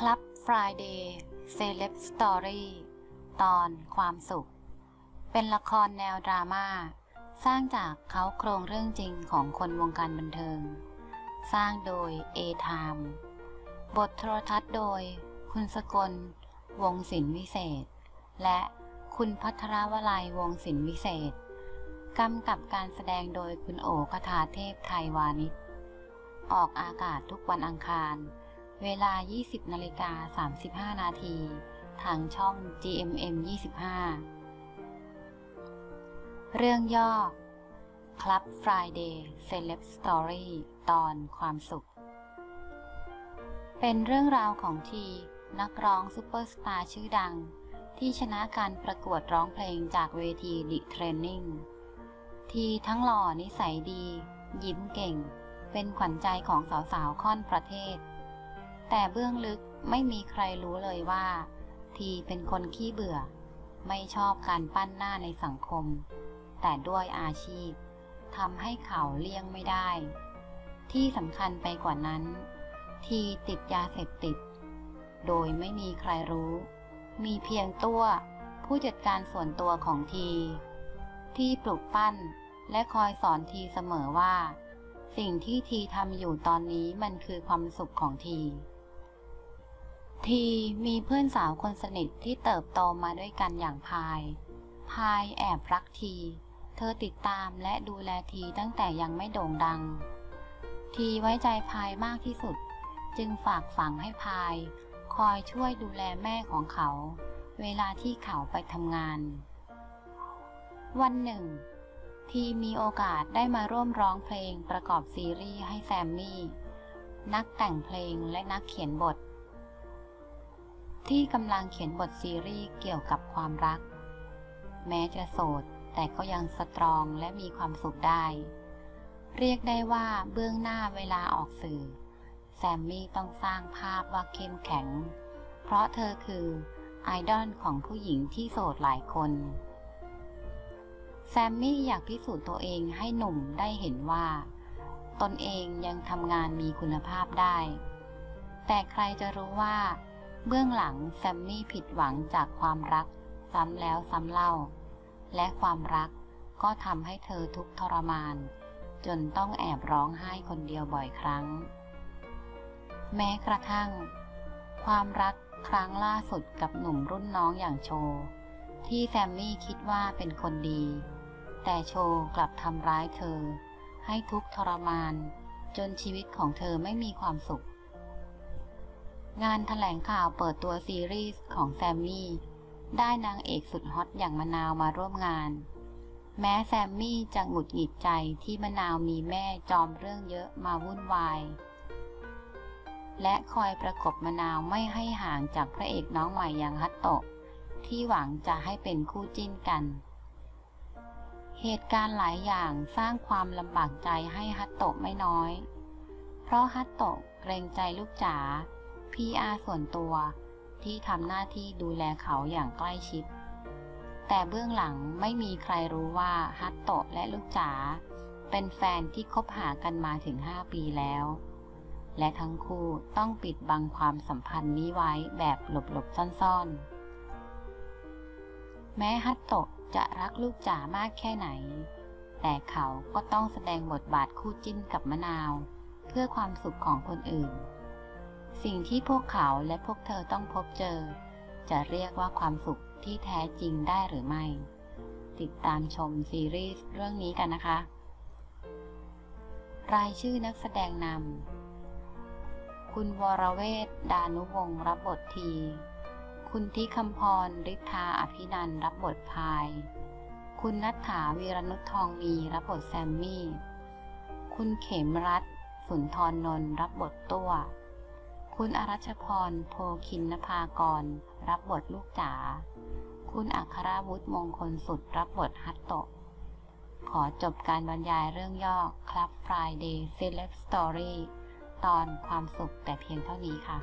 ครับ Friday Celeb Story ตอนความสุข เป็นละครแนวดราม่าสร้างจากเขาโครงเรื่องจริงของคนวงการบันเทิง สร้างโดย A-Time บทโทรทัศน์โดย คุณสกล วงศิลวิเศษ และคุณพัทรวลัยวงศิลวิเศษ กำกับการแสดงโดยคุณโอคทาเทพไทยวานิชออกอากาศทุกวันอังคาร เวลา 20นาฬิกา35 นาที ทางช่อง GMM 25 เรื่องย่อ Club Friday Celeb Story ตอนความสุข เป็นเรื่องราวของทีนักร้องซูเปอร์สตาร์ชื่อดัง ที่ชนะการประกวดร้องเพลงจากเวทีดิเทรนนิ่ง ทีทั้งหล่อนิสัยดี ยิ้มเก่ง เป็นขวัญใจของสาวๆค่อนประเทศ แต่เบื้องลึกไม่มีใครรู้เลยว่า ทีเป็นคนขี้เบื่อ ไม่ชอบการปั้นหน้าในสังคม แต่ด้วยอาชีพทำให้เขาเลี่ยงไม่ได้ ที่สำคัญไปกว่านั้น ทีติดยาเสพติด โดยไม่มีใครรู้ มีเพียงตัวผู้จัดการส่วนตัวของที ที่ปลุกปั้นและคอยสอนทีเสมอว่า สิ่งที่ทีทำอยู่ตอนนี้มันคือความสุขของที ทีมีเพื่อนสาวคนสนิทที่เติบโตมาด้วยกันอย่างพาย พายแอบรักที เธอติดตามและดูแลทีตั้งแต่ยังไม่โด่งดัง ทีไว้ใจพายมากที่สุด จึงฝากฝังให้พาย คอยช่วยดูแลแม่ของเขา เวลาที่เขาไปทำงาน วันหนึ่ง ทีมีโอกาสได้มาร่วมร้องเพลงประกอบซีรีส์ให้แซมมี่ นักแต่งเพลงและนักเขียนบท ที่กำลังเขียนบทซีรีส์เกี่ยวกับความรัก แม้จะโสด แต่ก็ยังสตรองและมีความสุขได้ เรียกได้ว่าเบื้องหน้าเวลาออกสื่อ แซมมี่ต้องสร้างภาพว่าเข้มแข็ง เพราะเธอคือไอดอลของผู้หญิงที่โสดหลายคน แซมมี่อยากพิสูจน์ตัวเองให้หนุ่มได้เห็นว่า ตนเองยังทำงานมีคุณภาพได้ แต่ใครจะรู้ว่า เบื้องหลังแซมมี่ผิดหวังจากความรัก ซ้ำแล้วซ้ำเล่า และความรักก็ทำให้เธอทุกข์ทรมาน จนต้องแอบร้องไห้คนเดียวบ่อยครั้ง แม้กระทั่ง ความรักครั้งล่าสุดกับหนุ่มรุ่นน้องอย่างโช ที่แซมมี่คิดว่าเป็นคนดี แต่โชกลับทำร้ายเธอ ให้ทุกข์ทรมาน จนชีวิตของเธอไม่มีความสุข งานถแถลงข่าวเปิดตัวซีรีส์ของแซมมี่ ได้นางเอกสุดฮอตอย่างมะนาวมาร่วมงาน แม้แซมมี่จะหงุดหงิดใจที่มะนาวมีแม่จอมเรื่องเยอะมาวุ่นวาย และคอยประกบมะนาวไม่ให้ห่างจากพระเอกน้องใหม่อย่างฮัตโตะ ที่หวังจะให้เป็นคู่จิ้นกัน เหตุการณ์หลายอย่างสร้างความลำบากใจให้ฮัตโตะไม่น้อย เพราะฮัตโตะเกรงใจลูกจ๋า พีอาส่วนตัวที่ทำหน้าที่ดูแลเขาอย่างใกล้ชิด แต่เบื้องหลังไม่มีใครรู้ว่าฮัตโตะและลูกจ๋าเป็นแฟนที่คบหากันมาถึง 5 ปีแล้ว และทั้งคู่ต้องปิดบังความสัมพันธ์นี้ไว้แบบหลบๆซ่อนๆ แม้ฮัตโตะจะรักลูกจ๋ามากแค่ไหน แต่เขาก็ต้องแสดงบทบาทคู่จิ้นกับมะนาว เพื่อความสุขของคนอื่น สิ่งที่พวกเขาและพวกเธอต้องพบเจอ จะเรียกว่าความสุขที่แท้จริงได้หรือไม่ ติดตามชมซีรีส์เรื่องนี้กันนะคะ รายชื่อนักแสดงนำ คุณวรเวศดานุวงศ์รับบทที คุณทิคำพรฤทธาอภินันรับบทพาย คุณนัทถาวีรนุชทองมีรับบทแซมมี่ คุณเขมรัตน์สุนทรนนท์รับบทตัว คุณอรัชพร โพคินนภากร รับบทลูกจ๋า คุณอัครวุฒิมงคลสุด รับบทฮัตโตะ ขอจบการบรรยายเรื่องย่อครับ Friday Select Story ตอนความสุขแต่เพียงเท่านี้ค่ะ